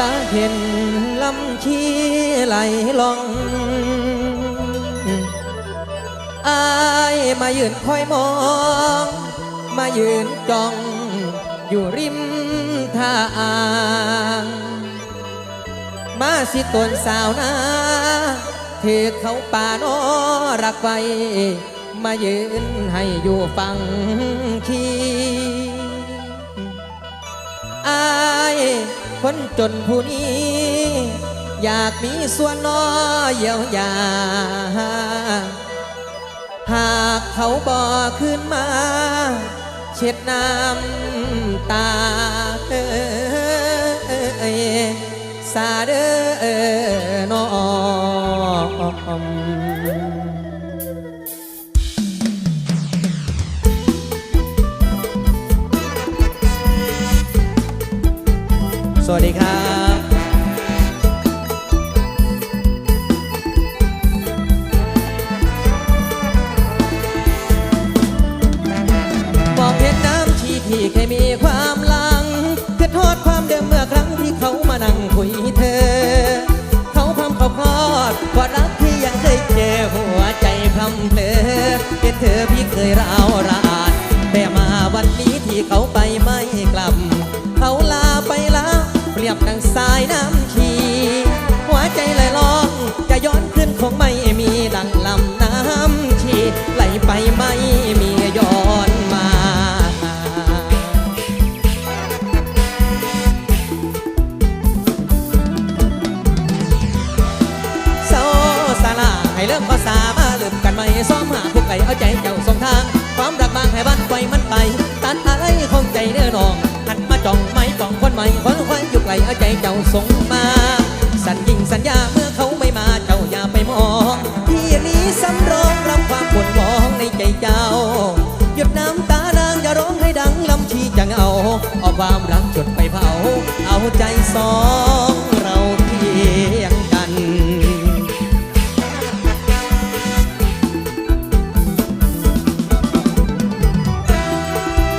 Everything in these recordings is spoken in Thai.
ละเห็นลำชีไหลลองอายมายืนคอยมอง มายืนจ้อง อยู่ริมท่าอ่างมาสิตนสาวนาเธอเขาป่านอรักไว้มายืนให้อยู่ฟังคีอาย คนจนผู้นี้ อยากมีส่วนน้อยเยียวยา หากเขาบ่ขึ้นมา เช็ดน้ำตาเอ้ยสาเด้อนอ วัสดีครับบอกเห็นน้ำชีที่เคยมีความลังคือโทษความเดิมเมื่อครั้งที่เขามานั่งคุยเธอ เขาพำเขาคลอดกอดรักที่ยังเคยเจอหัวใจพลัเพลอเป็นเธอพี่เคยร้าวรานแต่มาวันนี้ที่เขาไปม่ก สายน้ำชีหัวใจไหลลองจะย้อนขึ้นคงไม่มีดังลำน้ำชีไหลไปไม่มีย้อนมาเศร้าสาลาให้เริ่มก็สามาลืมกันไหมซ้อมหาผู้ไก่เอาใจเจ้าส่งทาง ความรักบางให้บ้านไฟมันไป ตัดอะไรคงใจเนื้อนองหันมาจ้องไม่จ้องคนใหม่คน ใจเจ้าส่งมา สัญญิงสัญญาเมื่อเขาไม่มาเจ้าอย่าไปมองที่นี้สำรองรับความปวดมองในใจเจ้า หยุดน้ำตานางอย่าร้องให้ดังลำชีจะเอาเอาความรักจดไปเผา เอาใจสองเราเพียงกัน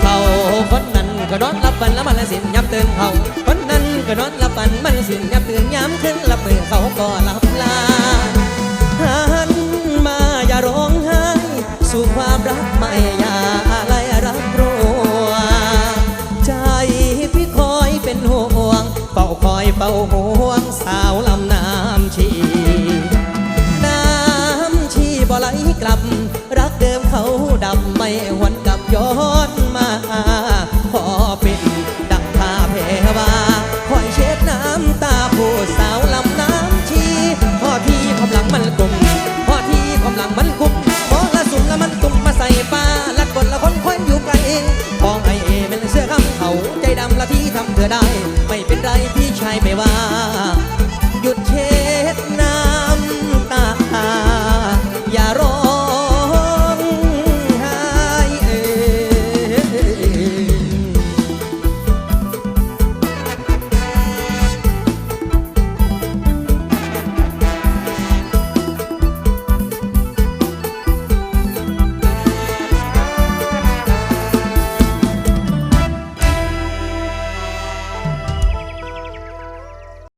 เขาคนนั้นก็นอนรับฝันแล้วมันละสินย้ำเตือนเขา นนั้นก็นอนรับฝันมันสินย้ำเตือนย้ำขึ้นรับมือเขาก็หลับลาหันมาอย่าร้องไห้สู่ความรักไม่อย่าอะไรรับรู้ใจพี่คอยเป็นห่วงเฝ้าคอยเฝ้าห่วงสาวลำน้ำชีน้ำชีบ่ไหลกลับ รักเดิมเขาดำไม่หวนกลับย้อนมา พี่ชายไม่ว่า